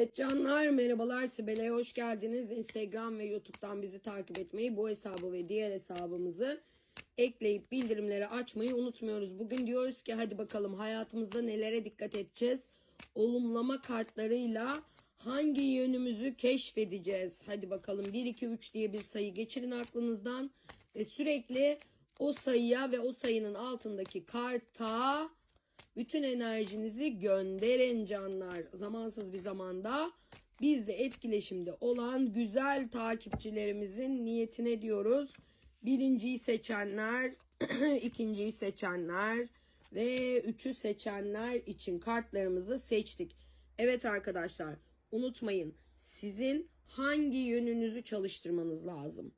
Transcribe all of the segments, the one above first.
Evet canlar merhabalar Sibel'e hoş geldiniz. Instagram ve YouTube'dan bizi takip etmeyi bu hesabı ve diğer hesabımızı ekleyip bildirimleri açmayı unutmuyoruz. Bugün diyoruz ki hadi bakalım hayatımızda nelere dikkat edeceğiz? Olumlama kartlarıyla hangi yönümüzü keşfedeceğiz? Hadi bakalım 1 2 3 diye bir sayı geçirin aklınızdan ve sürekli o sayıya ve o sayının altındaki karta bütün enerjinizi gönderin canlar. Zamansız bir zamanda biz de etkileşimde olan güzel takipçilerimizin niyetine diyoruz. Birinciyi seçenler, ikinciyi seçenler ve üçü seçenler için kartlarımızı seçtik. Evet arkadaşlar unutmayın sizin hangi yönünüzü çalıştırmanız lazım?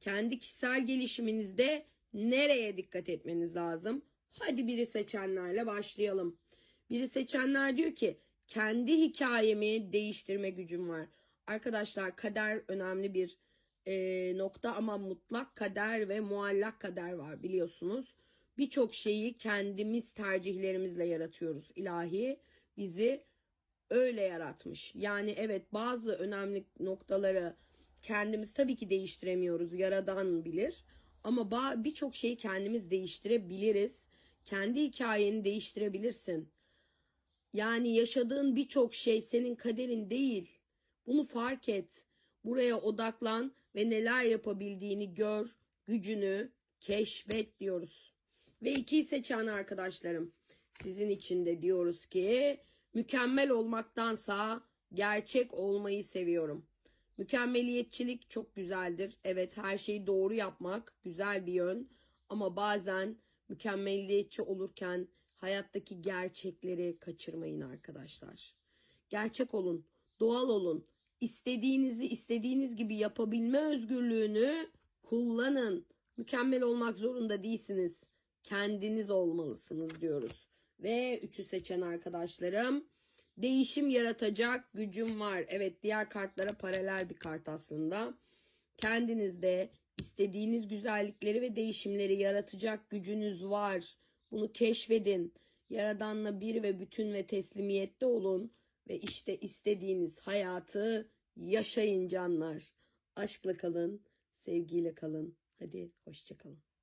Kendi kişisel gelişiminizde nereye dikkat etmeniz lazım? Hadi biri seçenlerle başlayalım. Biri seçenler diyor ki kendi hikayemi değiştirme gücüm var. Arkadaşlar kader önemli bir e, nokta ama mutlak kader ve muallak kader var biliyorsunuz. Birçok şeyi kendimiz tercihlerimizle yaratıyoruz. İlahi bizi öyle yaratmış. Yani evet bazı önemli noktaları kendimiz tabii ki değiştiremiyoruz. Yaradan bilir. Ama birçok şeyi kendimiz değiştirebiliriz. Kendi hikayeni değiştirebilirsin. Yani yaşadığın birçok şey senin kaderin değil. Bunu fark et. Buraya odaklan ve neler yapabildiğini gör, gücünü keşfet diyoruz. Ve ikiyi seçen arkadaşlarım sizin için de diyoruz ki mükemmel olmaktansa gerçek olmayı seviyorum. Mükemmeliyetçilik çok güzeldir. Evet her şeyi doğru yapmak güzel bir yön ama bazen mükemmeliyetçi olurken hayattaki gerçekleri kaçırmayın arkadaşlar. Gerçek olun, doğal olun. İstediğinizi istediğiniz gibi yapabilme özgürlüğünü kullanın. Mükemmel olmak zorunda değilsiniz. Kendiniz olmalısınız diyoruz. Ve üçü seçen arkadaşlarım değişim yaratacak gücüm var. Evet diğer kartlara paralel bir kart aslında. Kendinizde istediğiniz güzellikleri ve değişimleri yaratacak gücünüz var. Bunu keşfedin. Yaradanla bir ve bütün ve teslimiyette olun ve işte istediğiniz hayatı yaşayın canlar. Aşkla kalın, sevgiyle kalın. Hadi hoşçakalın.